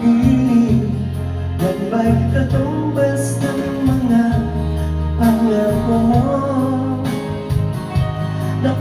piling At may katumbas ng mga pangako Na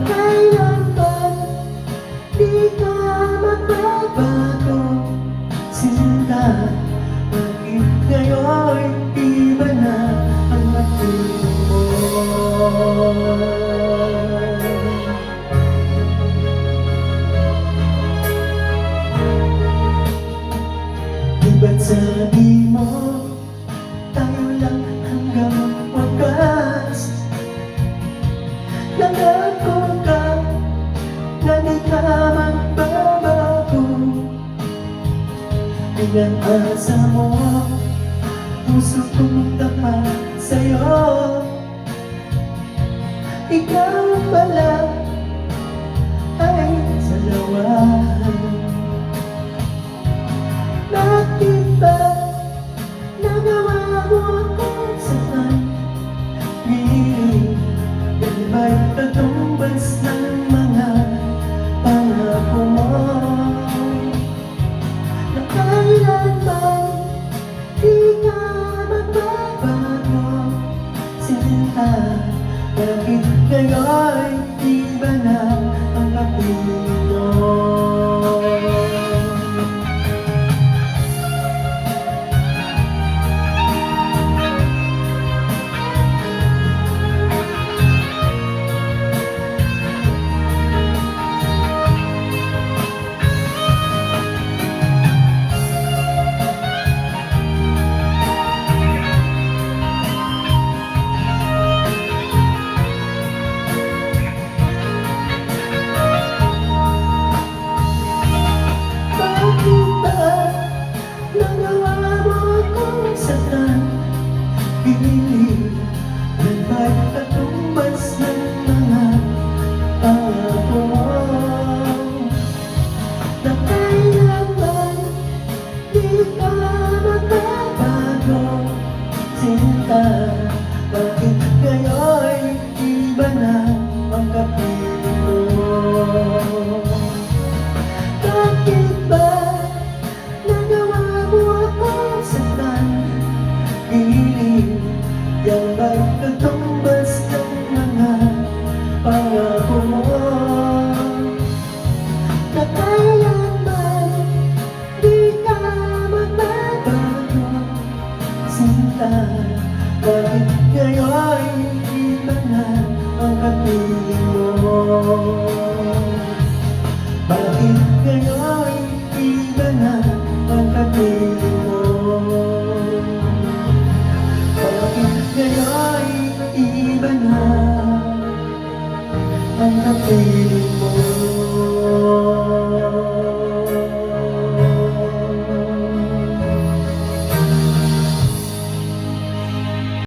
maganda sa mo Puso kong tapat sa'yo? Ikaw Kaya ay ayoko mo Katayan di ka magbabago? Sinta, bakit ngayon kita na ang kapiling mo?